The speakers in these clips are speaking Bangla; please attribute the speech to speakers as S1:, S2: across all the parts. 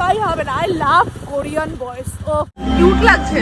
S1: তাই হবে না আই লাভ কোরিয়ান বয়েস ও কিউট লাগছে।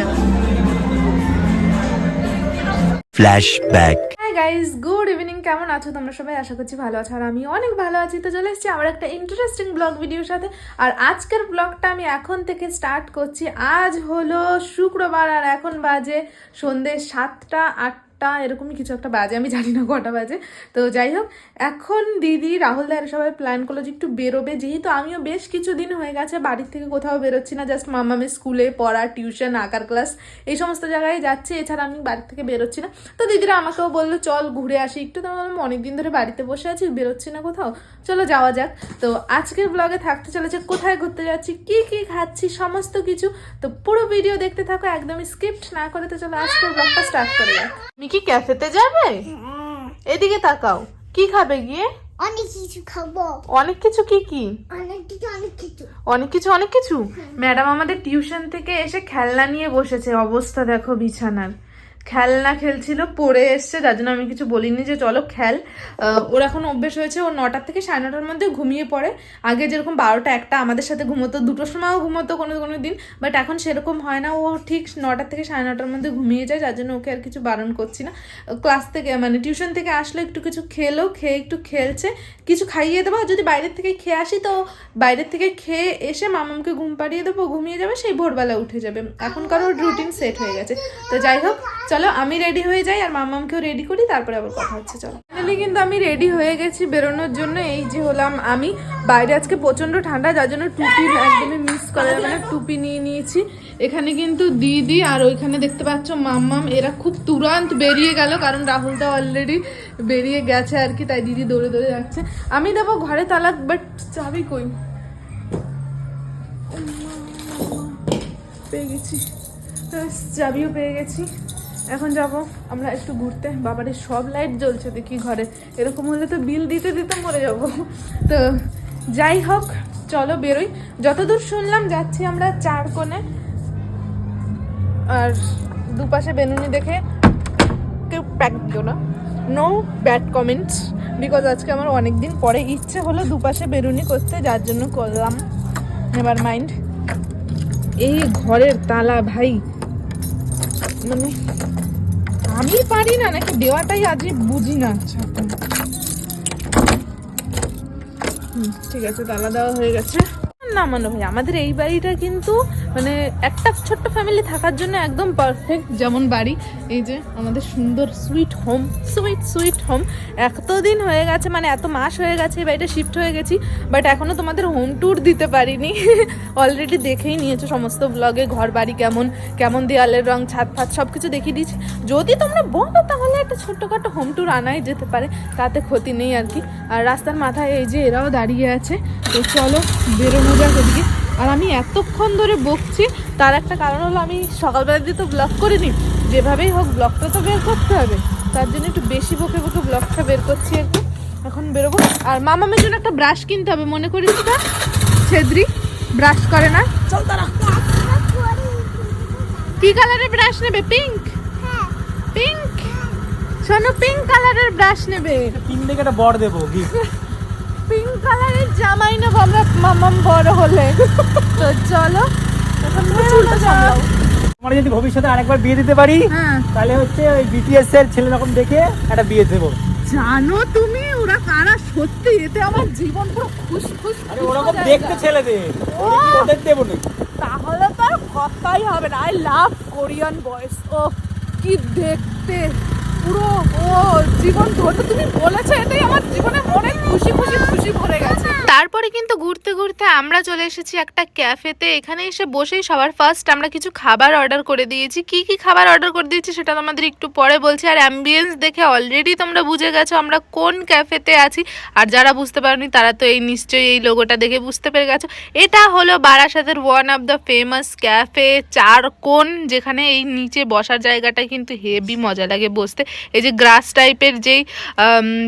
S2: Flashback.
S1: Hi guys good evening কেমন আছো তোমরা সবাই? আশা করছি ভালো আছো আর আমি অনেক ভালো আছি। তো চলে এসেছি আমার একটা ইন্টারেস্টিং ব্লগ ভিডিওর সাথে। আর আজকের ব্লগটা আমি এখন থেকে স্টার্ট করছি। আজ হলো শুক্রবার আর এখন বাজে সন্ধ্যে সাতটা আটটা। এরকমই কিছু একটা বাজে, আমি জানি না কটা বাজে। তো যাই হোক, এখন দিদি, রাহুল দায়ের সবাই প্ল্যান করল যে একটু বেরোবে। যেহেতু আমিও বেশ কিছুদিন হয়ে গেছে, বাড়ির থেকে কোথাও বেরোচ্ছি না জাস্ট মামামের স্কুলে পড়া টিউশন আঁকার ক্লাস এই সমস্ত জায়গায় যাচ্ছি। এছাড়া আমি বাড়ি থেকে বেরোচ্ছি না। তো দিদিরা আমাকেও বলল, চল ঘুরে আসি। একটু তো আমি অনেকদিন ধরে বাড়িতে বসে আছি, বেরোচ্ছি না কোথাও। চলো যাওয়া যাক। তো আজকের ব্লগে থাকতে চলেছে, কোথায় ঘুরতে যাচ্ছি, কি কি খাচ্ছি, সমস্ত কিছু। তো পুরো ভিডিও দেখতে থাকো, একদমই স্কিপ্ট না করে তো চলো আজকের ব্লগটা স্টার্ট করে যাক। তুমি কি ক্যাফেতে যাবে? এদিকে তাকাও। কি খাবে গিয়ে?
S3: অনেক কিছু খাব।
S1: অনেক কিছু কি কি?
S3: অনেক কিছু অনেক কিছু।
S1: অনেক কিছু অনেক কিছু? ম্যাডাম আমাদের টিউশন থেকে এসে খেলনা নিয়ে বসেছে। অবস্থা দেখো বিছানার। খেলনা খেলছিল, পড়ে এসছে, যার জন্য আমি কিছু বলিনি যে চলো খেল। ওর এখন অভ্যেস হয়েছে, ও নটার থেকে সাড়ে নটার মধ্যে ঘুমিয়ে পড়ে। আগে যেরকম বারোটা একটা আমাদের সাথে ঘুমোতো, দুটোর সময়ও ঘুমোতো কোনো কোনো দিন বাট এখন সেরকম হয় না। ও ঠিক নটার থেকে সাড়ে নটার মধ্যে ঘুমিয়ে যায়, যার জন্য ওকে আর কিছু বারণ করছি না। ক্লাস থেকে মানে টিউশন থেকে আসলে, একটু কিছু খেলো, খেয়ে একটু খেলছে। কিছু খাইয়ে দেবো যদি বাইরের থেকে খেয়ে আসি, তো বাইরের থেকে খেয়ে এসে মামামকে ঘুম পাড়িয়ে দেবো, ঘুমিয়ে যাবে, সেই ভোরবেলা উঠে যাবে। এখনকার ওর রুটিন সেট হয়ে গেছে। তো যাই হোক চলো, আমি রেডি হয়ে যাই আর মামামকেও রেডি করি, তারপরে আবার কথা হচ্ছে, চলো। ফাইনালি কিন্তু আমি রেডি হয়ে গেছি বেরোনোর জন্য, এই যে হলাম আমি। বাইরে আজকে প্রচণ্ড ঠান্ডা, যার জন্য টুপি একদমই মিস করা যাবে না টুপি নিয়ে নিয়েছি। এখানে কিন্তু দিদি আর ওইখানে দেখতে পাচ্ছ মাম্মাম, এরা খুব তুরান্ত বেরিয়ে গেল, কারণ রাহুল দা অলরেডি বেরিয়ে গেছে আর কি, তাই দিদি দৌড়ে দৌড়ে যাচ্ছে। আমি দেবো ঘরে তালাক বাট চাবি কই? পেয়ে গেছি। চাবিও পেয়ে গেছি। এখন যাব, আমরা একটু ঘুরতে। বাবারের সব লাইট জ্বলছে দেখি ঘরে। এরকম হলে তো বিল দিতে দিতে মরে যাব। তো যাই হোক, চলো বেরোই। যতদূর শুনলাম যাচ্ছি আমরা চার কোণে। আর দুপাশে বেনুনি দেখে কেউ প্যাক দিও না। নো ব্যাড কমেন্টস বিকজ আজকে আমার অনেক দিন পরে ইচ্ছে হলো দুপাশে বেরুনি করতে, যার জন্য করলাম। নেভার মাইন্ড এই ঘরের তালা, ভাই। মানে আমি? পারি না, নাকি দেওয়াটাই আজই বুঝি না। আচ্ছা ঠিক আছে, তালা দেওয়া হয়ে গেছে। না মানে ভাই, আমাদের এই বাড়িটা কিন্তু মানে একটা ছোট্ট ফ্যামিলি থাকার জন্য একদম পারফেক্ট যেমন বাড়ি, এই যে আমাদের সুন্দর sweet home sweet sweet home এতদিন হয়ে গেছে মানে এত মাস হয়ে গেছে এই বাড়িটা শিফট হয়ে গেছি বাট এখনও তোমাদের হোম ট্যুর দিতে পারিনি। অলরেডি দেখেই নিয়েছো সমস্ত ব্লগে ঘর বাড়ি কেমন কেমন দেওয়ালের রং, ছাদ ফাদ সব কিছু দেখিয়ে দিয়েছি। যদি তোমরা বলো তাহলে একটা ছোট্টখাটো হোম ট্যুর আনাই যেতে পারে, তাতে ক্ষতি নেই আর কি। আর রাস্তার মাথায় এই যে এরাও দাঁড়িয়ে আছে, তো চলো বেরোনো যাক ওদিকে আর আমি এতক্ষণ ধরে বকছি তার একটা কারণ হলো আমি সকালবেলা দিয়ে তো ব্লগ করিনি যেভাবেই হোক ব্লগটা তো বের করতে হবে। তার জন্য একটু বেশি বকে বকে ব্লগটা বের করছি একটু এখন বেরোবো। আর মামামের জন্য একটা ব্রাশ কিনতে হবে মনে করিস না? ছেদ্রি ব্রাশ করে না? চল তারা। কি কালারের ব্রাশ নেবে? পিঙ্ক পিঙ্ক শোনো পিঙ্ক কালারের ব্রাশ নেবে।
S4: পিঙ্ক থেকে একটা বর দেবো গিফট
S1: পিঙ্ক কালারের জামাই নেব আমরা মামাম বড় হলে। তো চলো চুলটা
S4: যদি ভবিষ্যতে আরেকবার বিয়ে দিতে পারি
S1: হ্যাঁ।
S4: তাহলে হচ্ছে ওই বিটিএস এর ছেলে রকম দেখে একটা বিয়ে দেবো।
S1: জানো তুমি ওরা কারা সত্যি এতে আমার জীবন পুরো খুশ খুশ
S4: আরে ওরকম দেখতে। ছেলেদের! ওদের দেবো না
S1: তাহলে তো আর কথাই হবে না। আই লাভ কোরিয়ান বয়েস ও কি দেখতে। পুরো, ও, জীবন ধরতে তুমি বলেছ, এটাই আমার জীবনে মনে খুশি খুশি খুশি ভরে গেছে। তারপরে কিন্তু ঘুরতে ঘুরতে আমরা চলে এসেছি একটা ক্যাফেতে। এখানে এসে বসেই সবার ফার্স্ট আমরা কিছু খাবার অর্ডার করে দিয়েছি। কি কি খাবার অর্ডার করে দিয়েছি সেটা তোমাদের একটু পরে বলছি। আর অ্যাম্বিয়েন্স দেখে অলরেডি তোমরা বুঝে গেছো আমরা কোন ক্যাফেতে আছি। আর যারা বুঝতে পারোনি, তারা তো এই নিশ্চয়ই এই লোগোটা দেখে বুঝতে পেরে গেছো। এটা হলো বারাসাতের one of the famous cafe চার কোন যেখানে এই নিচে বসার জায়গাটা কিন্তু হেভি মজা লাগে বসতে। এই যে গ্রাস টাইপের যেই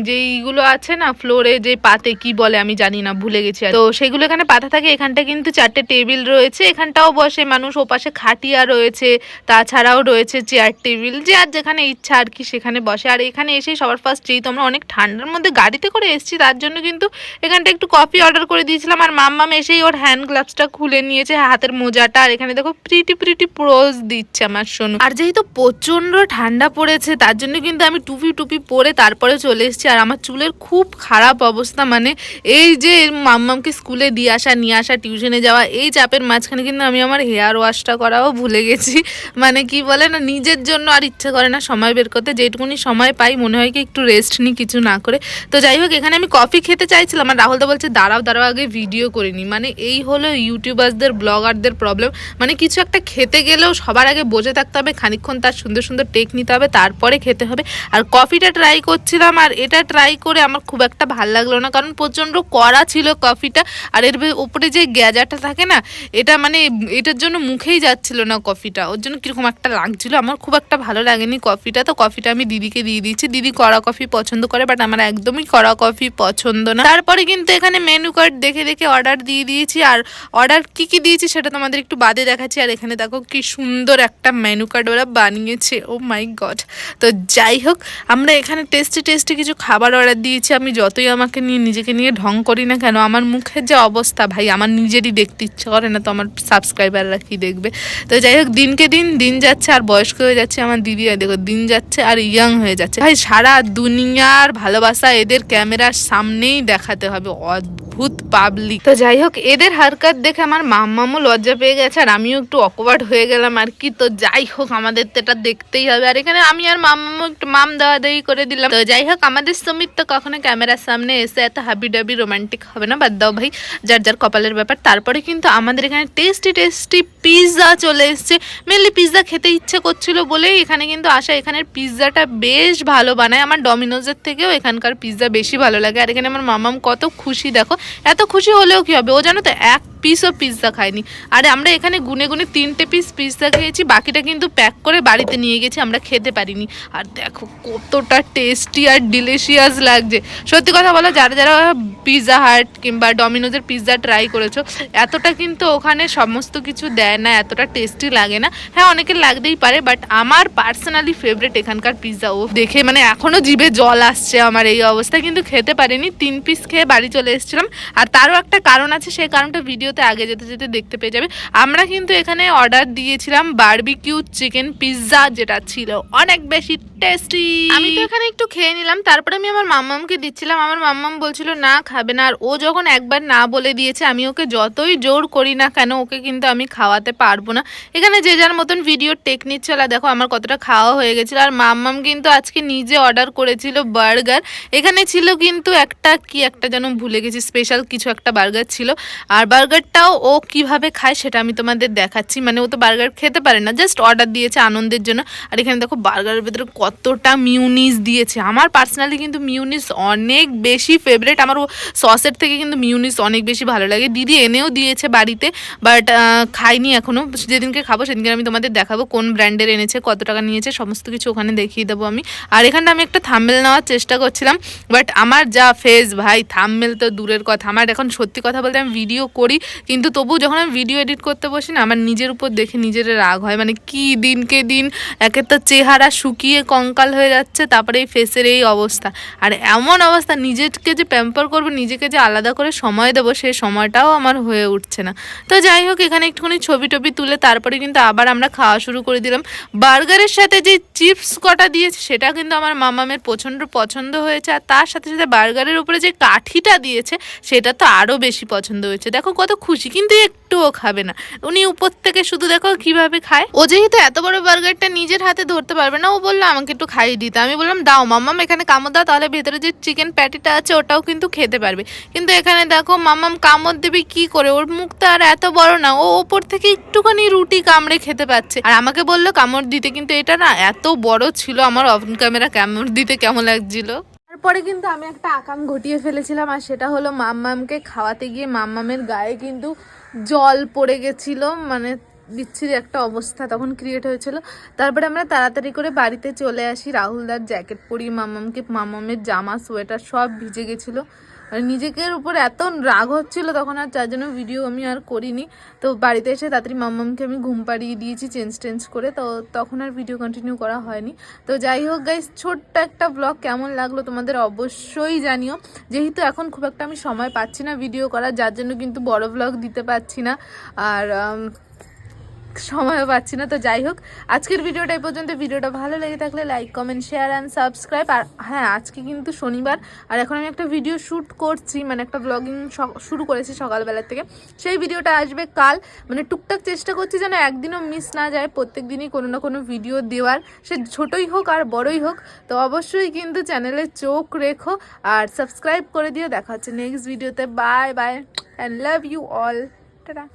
S1: যেইগুলো আছে না ফ্লোরে যে পাতে কি বলে আমি জানি না, ভুলে গেছি। তো সেগুলো এখানে পাতা থাকে, এখানটা কিন্তু চারটে টেবিল রয়েছে, এখানটাও বসে মানুষ, ওপাশে খাটিয়া রয়েছে, তাছাড়াও রয়েছে চেয়ার টেবিল যে আর যেখানে ইচ্ছা আর কি সেখানে বসে। আর এখানে এসেই সবার ফার্স্ট যেহেতু আমরা অনেক ঠান্ডার মধ্যে গাড়িতে করে এসেছি, তার জন্য কিন্তু এখানটা একটু কফি অর্ডার করে দিয়েছিলাম। আর মাম্মাম এসেই ওর হ্যান্ড গ্লাভসটা খুলে নিয়েছে, হাতের মোজাটা। আর এখানে দেখো প্রিটি প্রিটি প্রোজ দিচ্ছে আমার সোনু। আর যেহেতু প্রচণ্ড ঠান্ডা পড়েছে, তার জন্য কিন্তু আমি টুপি টুপি পরে তারপরে চলে এসেছি। আর আমার চুলের খুব খারাপ অবস্থা মানে এই যে মাম্মামকে স্কুলে দিয়ে আসা, নিয়ে আসা, টিউশনে যাওয়া, এই চাপের মাঝখানে কিন্তু আমি আমার হেয়ার ওয়াশটা করাও ভুলে গেছি। মানে কি বলে না, নিজের জন্য আর ইচ্ছে করে না সময় বের করতে। যেটুকুনি সময় পাই, মনে হয় কি একটু রেস্ট নিই কিছু না করে। তো যাই হোক, এখানে আমি কফি খেতে চাইছিলাম, আর রাহুল দা বলছে, দাঁড়াও দাঁড়াও, আগে ভিডিও করিনি মানে এই হলো ইউটিউবারদের ব্লগারদের প্রবলেম মানে কিছু একটা খেতে গেলেও সবার আগে বসে থাকতে হবে, খানিকক্ষণ তার সুন্দর সুন্দর টেক নিতে হবে, তারপরে খেতে হবে। আর কফিটা ট্রাই করছিলাম আর এটা ট্রাই করে আমার খুব একটা ভালো লাগল না। কারণ প্রচণ্ড কড়া ছিল কফিটা। আর এর উপরে যে গ্যাজাটা থাকে না, এটা মানে এটার জন্য মুখেই যাচ্ছিল না কফিটা। ওর জন্য কীরকম একটা লাগছিল। আমার খুব একটা ভালো লাগেনি কফিটা। তো কফিটা আমি দিদিকে দিয়ে দিয়েছি। দিদি কড়া কফি পছন্দ করে বাট আমার একদমই কড়া কফি পছন্দ না। তারপরে কিন্তু এখানে মেনু কার্ড দেখে দেখে অর্ডার দিয়ে দিয়েছি। আর অর্ডার কি কি দিয়েছি সেটা তোমাদের একটু বাদে দেখাচ্ছি। আর এখানে দেখো কি সুন্দর একটা মেনু কার্ড ওরা বানিয়েছে। ও মাই গড তো যাই হোক, আমরা এখানে টেস্টি টেস্টি কিছু খাবার অর্ডার দিয়েছি। আমি যতই আমাকে নিয়ে, নিজেকে নিয়ে ঢং করি না কেন, আমার মুখের যে অবস্থা ভাই, আমার নিজেরই দেখতে ইচ্ছে করে না তো আমার সাবস্ক্রাইবাররা কি দেখবে। তো যাই হোক, দিনকে দিন দিন যাচ্ছে আর বয়স্ক হয়ে যাচ্ছে আমার দিদি। দেখো, দিন যাচ্ছে আর ইয়াং হয়ে যাচ্ছে। ভাই, সারা দুনিয়ার ভালোবাসা এদের ক্যামেরার সামনেই দেখাতে হবে, অদ্ভুত পাবলিক তো যাই হোক, এদের হারকাত দেখে আমার মাম্মামও লজ্জা পেয়ে গেছে আর আমিও একটু অকওয়ার্ড হয়ে গেলাম আর কি। তো যাই হোক, আমাদের তো এটা দেখতেই হবে। আর এখানে আমি আর মাম্মামও একটু মাম দেওয়া দেই করে দিলাম। তো যাই হোক, আমাদের সমিত তো কখনো ক্যামেরার সামনে এসে এত হাবি ডাবি রোমান্টিক হবে না, বাদ দাও ভাই, যার যার কপালের ব্যাপার। তারপরে কিন্তু আমাদের এখানে টেস্টি টেস্টি পিৎজা চলে এসছে। মেনলি পিৎজা খেতে ইচ্ছে করছিল বলেই এখানে কিন্তু আসা। এখানের পিৎজাটা বেশ ভালো বানায়। আমার ডমিনোজের থেকেও এখানকার পিৎজা বেশি ভালো লাগে। আর এখানে আমার মামাম কত খুশি, দেখো। এত খুশি হলেও কি হবে? ও জানো তো, এক পিসও পিৎজা খায়নি আরে আমরা এখানে গুনে গুনে তিনটে পিস পিৎজা খেয়েছি, বাকিটা কিন্তু প্যাক করে বাড়িতে নিয়ে গেছি, আমরা খেতে পারিনি। আর দেখো কতটা টেস্টি আর ডিলিশিয়াস লাগছে। সত্যি কথা বলো, যারা যারা পিৎজা হাট কিংবা ডমিনোজের পিৎজা ট্রাই করেছ, এতটা কিন্তু ওখানে সমস্ত কিছু দেয় না, এতটা টেস্টি লাগে না। হ্যাঁ অনেকের লাগতেই পারে বাট আমার পার্সোনালি ফেভারিট এখানকার পিৎজা ও দেখে মানে এখনও জিভে জল আসছে আমার এই অবস্থা। কিন্তু খেতে পারিনি, তিন পিস খেয়ে বাড়ি চলে এসেছিলাম। আর তারও একটা কারণ আছে, সেই কারণটা ভিডিওতে আগে যেতে যেতে দেখতে পেয়ে যাবে। আমরা কিন্তু এখানে অর্ডার দিয়েছিলাম বারবিকিউ চিকেন পিৎজা যেটা ছিল। অনেক বেশি টেস্টি আমি তো এখানে একটু খেয়ে নিলাম, তারপরে আমি আমার মাম্মামকে দিচ্ছিলাম। আমার মাম্মাম বলছিল, না, খাবে না। আর ও যখন একবার না বলে দিয়েছে, আমি ওকে যতই জোর করি না কেন, ওকে কিন্তু আমি খাওয়াতে পারব না। এখানে যে যার মতন ভিডিও টেকনিক চলা, দেখো আমার কতটা খাওয়া হয়ে গেছিল। আর মাম্মাম কিন্তু আজকে নিজে অর্ডার করেছিল বার্গার এখানে ছিল কিন্তু একটা কি একটা যেন ভুলে গেছি স্পেশাল কিছু একটা বার্গার ছিল। আর বার্গারটাও ও কীভাবে খায় সেটা আমি তোমাদের দেখাচ্ছি। মানে ও তো বার্গার খেতে পারে না জাস্ট অর্ডার দিয়েছে আনন্দের জন্য। আর এখানে দেখো বার্গারের ভেতরে কতটা মিউনিস দিয়েছে। আমার পার্সোনালি কিন্তু মিউনিস অনেক বেশি ফেভারেট আমার ও সসের থেকে কিন্তু মিউনিস অনেক বেশি ভালো লাগে। দিদি এনেও দিয়েছে বাড়িতে বাট খাইনি এখনও যেদিনকে খাব সেদিনকে আমি তোমাদের দেখাবো কোন ব্র্যান্ডের এনেছে, কত টাকা নিয়েছে, সমস্ত কিছু ওখানে দেখিয়ে দেবো আমি। আর এখানটা আমি একটা থাম্বেল নেওয়ার চেষ্টা করছিলাম বাট আমার যা ফেস ভাই থাম্বেল তো দূরের কথা। আমার এখন সত্যি কথা বলতে আমি ভিডিও করি কিন্তু তবু যখন আমি ভিডিও এডিট করতে বসি না, আমার নিজের উপর দেখে নিজের রাগ হয়। মানে কি দিনকে দিন একে তো চেহারা শুকিয়ে কঙ্কাল হয়ে যাচ্ছে, তারপরে এই ফেসের এই অবস্থা। আর এমন অবস্থা, নিজেকে যে প্যাম্পার করব, নিজেকে যে আলাদা করে সময় দেবো সেই সময়টাও আমার হয়ে উঠছে না। তো যাই হোক, এখানে একটুখানি ছবি টবি তুলে তারপরে কিন্তু আবার আমরা খাওয়া শুরু করে দিলাম। বার্গারের সাথে যে চিপস কটা দিয়েছে, সেটা কিন্তু আমার মামামের প্রচণ্ড পছন্দ হয়েছে। আর তার সাথে সাথে বার্গারের উপরে যে কাঠিটা দিয়েছে, সেটা তো আরও বেশি পছন্দ হয়েছে। দেখো কত খুশি, কিন্তু একটুও খাবে না। উনি উপর থেকে শুধু দেখো কীভাবে খায়। ও যেহেতু এত বড় বার্গারটা নিজের হাতে ধরতে পারবে না, ও বলল আমাকে একটু খাইয়ে দিতে। আমি বললাম, দাও মাম্মাম, এখানে কামড় দাও, তাহলে ভেতরে যে চিকেন প্যাটিটা আছে, ওটাও কিন্তু খেতে পারবে। কিন্তু এখানে দেখো মাম্মাম কামড় দেবে কি করে? ওর মুখটা আর এত বড় না, ও ওপর থেকে একটুখানি রুটি কামড়ে খেতে পাচ্ছে আর আমাকে বলল, কামড় দিতে। কিন্তু এটা না, এত বড় ছিল আমার অফ ক্যামেরা কামড় দিতে কেমন লাগছিল? তারপরে কিন্তু আমি একটা আকাম ঘটিয়ে ফেলেছিলাম, আর সেটা হলো মাম্মামকে খাওয়াতে গিয়ে মাম্মামের গায়ে কিন্তু জল পড়ে গেছিল মানে বিচ্ছিরি একটা অবস্থা তখন ক্রিয়েট হয়েছিল। তারপরে আমরা তাড়াতাড়ি করে বাড়িতে চলে আসি, রাহুলদার জ্যাকেট পরি মাম্মামকে, মাম্মামের জামা সোয়েটার সব ভিজে গেছিল। মানে নিজেকের উপর এত রাগ হচ্ছিল তখন আর যার জন্য ভিডিও আমি আর করিনি। তো বাড়িতে এসে তাড়াতাড়ি মাম্মামকে আমি ঘুম পাড়িয়ে দিয়েছি চেঞ্জ টেঞ্জ করে। তো তখন আর ভিডিও কন্টিনিউ করা হয়নি। তো যাই হোক গাইস ছোট্ট একটা ব্লগ কেমন লাগল তোমাদের অবশ্যই জানিও। যেহেতু এখন খুব একটা আমি সময় পাচ্ছি না ভিডিও করার, যার জন্য কিন্তু বড় ব্লগ দিতে পারছি না। আর সময়ও পাচ্ছি না, তো যাই হোক, আজকের ভিডিওটা এই পর্যন্ত। ভিডিওটা ভালো লেগে থাকলে like comment share and subscribe আর হ্যাঁ আজকে কিন্তু শনিবার, আর এখন আমি একটা ভিডিও শ্যুট করছি মানে একটা ব্লগিং শুরু করেছি সকালবেলা থেকে। সেই ভিডিওটা আসবে কাল। মানে টুকটাক চেষ্টা করছি যেন একদিনও মিস না যায় প্রত্যেক দিনই কোনো না কোনো ভিডিও দেওয়ার। সে ছোটই হোক আর বড়ই হোক, তো অবশ্যই কিন্তু চ্যানেলে চোখ রেখো আর সাবস্ক্রাইব করে দিও। দেখা হচ্ছে নেক্সট ভিডিওতে bye bye and love you all tata.